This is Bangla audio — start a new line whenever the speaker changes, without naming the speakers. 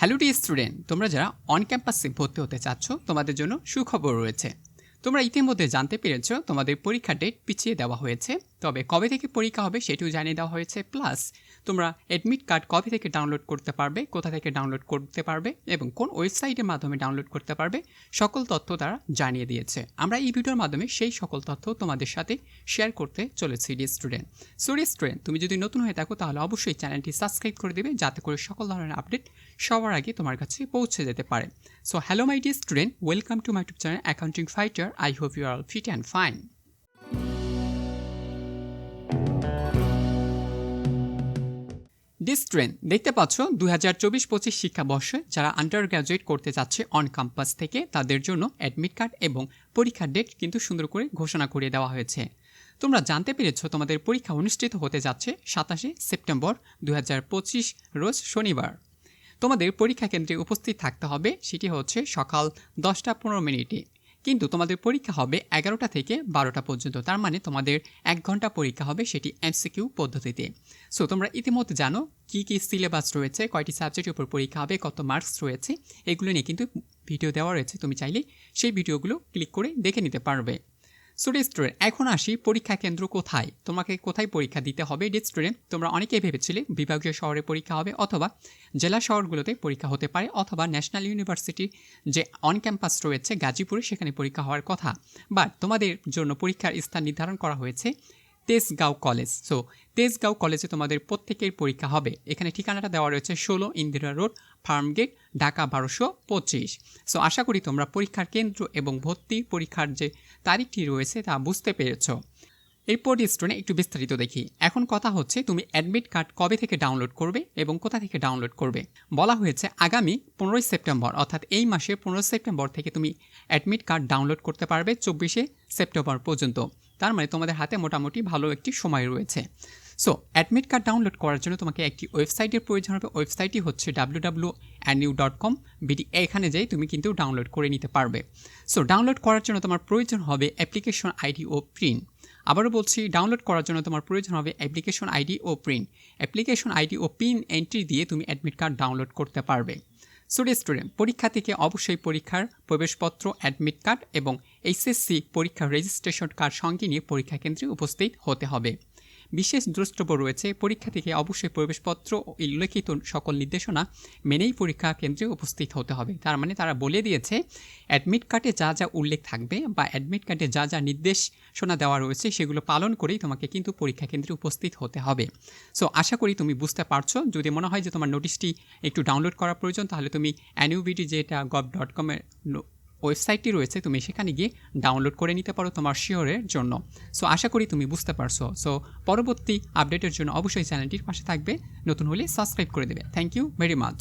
হ্যালো ডি স্টুডেন্ট তোমরা যারা অন ক্যাম্পাসে ভর্তি হতে চাচ্ছ তোমাদের জন্য সুখবর রয়েছে। তোমরা ইতিমধ্যে জানতে পেরেছ, তোমাদের পরীক্ষার ডেট পিছিয়ে দেওয়া হয়েছে। তবে কবে থেকে পরীক্ষা হবে সেটিও জানিয়ে দেওয়া হয়েছে। প্লাস তোমরা অ্যাডমিট কার্ড কবে থেকে ডাউনলোড করতে পারবে, কোথা থেকে ডাউনলোড করতে পারবে এবং কোন ওয়েবসাইটের মাধ্যমে ডাউনলোড করতে পারবে, সকল তথ্য তারা জানিয়ে দিয়েছে। আমরা এই ভিডিওর মাধ্যমে সেই সকল তথ্য তোমাদের সাথে শেয়ার করতে চলেছি ডি স্টুডেন্ট সো স্টুডেন্ট তুমি যদি নতুন হয়ে থাকো, তাহলে অবশ্যই চ্যানেলটি সাবস্ক্রাইব করে দেবে, যাতে করে সকল ধরনের আপডেট সবার আগে তোমার কাছে পৌঁছে যেতে পারে। So hello my dear student welcome to my YouTube channel accounting fighter I hope you are all fit and fine ডিস্ট্রেন দেখতে পাচ্ছ দু হাজার চব্বিশ পঁচিশ শিক্ষাবর্ষে যারা আন্ডার গ্র্যাজুয়েট করতে যাচ্ছে অন ক্যাম্পাস থেকে, তাদের জন্য অ্যাডমিট কার্ড এবং পরীক্ষার ডেট কিন্তু সুন্দর করে ঘোষণা করে দেওয়া হয়েছে। তোমরা জানতে পেরেছ, তোমাদের পরীক্ষা অনুষ্ঠিত হতে যাচ্ছে সাতাশে সেপ্টেম্বর দু হাজার পঁচিশ, রোজ শনিবার। তোমাদের পরীক্ষা কেন্দ্রে উপস্থিত থাকতে হবে, সেটি হচ্ছে সকাল দশটা পনেরো মিনিটে। কিন্তু তোমাদের পরীক্ষা হবে এগারোটা থেকে বারোটা পর্যন্ত। তার মানে তোমাদের এক ঘণ্টা পরীক্ষা হবে সেটি এমসিকিউ পদ্ধতিতে। সো তোমরা ইতিমধ্যে জানো কী কী সিলেবাস রয়েছে, কয়টি সাবজেক্টের উপর পরীক্ষা হবে, কত মার্কস রয়েছে। এগুলো নিয়ে কিন্তু ভিডিও দেওয়া রয়েছে। তুমি চাইলে সেই ভিডিওগুলো ক্লিক করে দেখে নিতে পারবে। স্টুডেন্ট এখন আসি পরীক্ষা কেন্দ্র কোথায়? তোমাকে কোথায় পরীক্ষা দিতে হবে? ডি স্টুডেন্ট তোমরা অনেকেই ভেবেছিলে বিভাগীয় শহরে পরীক্ষা হবে অথবা জেলা শহরগুলোতে পরীক্ষা হতে পারে অথবা ন্যাশনাল ইউনিভার্সিটি যে অন ক্যাম্পাস রয়েছে গাজীপুরে সেখানে পরীক্ষা হওয়ার কথা। বাট তোমাদের জন্য পরীক্ষার স্থান নির্ধারণ করা হয়েছে তেজগাঁও কলেজ। সো তেজগাঁও কলেজে তোমাদের প্রত্যেকের পরীক্ষা হবে। এখানে ঠিকানাটা দেওয়া রয়েছে ষোলো ইন্দিরা রোড, ফার্মগেট, ঢাকা বারোশো পঁচিশ। সো আশা করি তোমরা পরীক্ষার কেন্দ্র এবং ভর্তি পরীক্ষার যে তারিখটি রয়েছে তা বুঝতে পেরেছ। এরপর স্টুডেন্ট একটু বিস্তারিত দেখি। এখন কথা হচ্ছে, তুমি অ্যাডমিট কার্ড কবে থেকে ডাউনলোড করবে এবং কোথা থেকে ডাউনলোড করবে? বলা হয়েছে, আগামী পনেরোই সেপ্টেম্বর, অর্থাৎ এই মাসে পনেরোই সেপ্টেম্বর থেকে তুমি অ্যাডমিট কার্ড ডাউনলোড করতে পারবে চব্বিশে সেপ্টেম্বর পর্যন্ত। তার মানে তোমাদের হাতে মোটামুটি ভালো একটি সময় রয়েছে। সো অ্যাডমিট কার্ড ডাউনলোড করার জন্য তোমাকে একটি ওয়েবসাইটের প্রয়োজন হবে। ওয়েবসাইটটি হচ্ছে W W U dot com BD এখানে যাই তুমি কিন্তু ডাউনলোড করে নিতে পারবে। সো ডাউনলোড করার জন্য তোমার প্রয়োজন হবে অ্যাপ্লিকেশন আইডি ও প্রিন্ট আবারও বলছি ডাউনলোড করার জন্য তোমার প্রয়োজন হবে অ্যাপ্লিকেশন আইডি ও প্রিন্ট অ্যাপ্লিকেশন আইডি ও পিন এন্ট্রি দিয়ে তুমি অ্যাডমিট কার্ড ডাউনলোড করতে পারবে। সো স্টুডেন্ট পরীক্ষা থেকে অবশ্যই পরীক্ষার প্রবেশপত্র অ্যাডমিট কার্ড এবং এইচএসসি পরীক্ষার রেজিস্ট্রেশন কার্ড সঙ্গে নিয়ে পরীক্ষা কেন্দ্রে উপস্থিত হতে হবে। বিশেষ দ্রষ্টব্য রয়েছে, পরীক্ষা থেকে অবশ্যই প্রবেশপত্র উল্লেখিত সকল নির্দেশনা মেনেই পরীক্ষা কেন্দ্রে উপস্থিত হতে হবে। তার মানে তারা বলে দিয়েছে, অ্যাডমিট কার্ডে যা যা উল্লেখ থাকবে বা অ্যাডমিট কার্ডে যা যা নির্দেশনা দেওয়া রয়েছে সেগুলো পালন করেই তোমাকে কিন্তু পরীক্ষা কেন্দ্রে উপস্থিত হতে হবে। সো আশা করি তুমি বুঝতে পারছ। যদি মনে হয় যে তোমার নোটিশটি একটু ডাউনলোড করা প্রয়োজন, তাহলে তুমি অ্যানিউবিটি যেটা গভ ডট কমের ওয়েবসাইটটি রয়েছে, তুমি সেখানে গিয়ে ডাউনলোড করে নিতে পারো তোমার শিওরের জন্য। সো আশা করি তুমি বুঝতে পারছ। সো পরবর্তী আপডেটের জন্য অবশ্যই চ্যানেলটির পাশে থাকবে। নতুন হলে সাবস্ক্রাইব করে দেবে। Thank you very much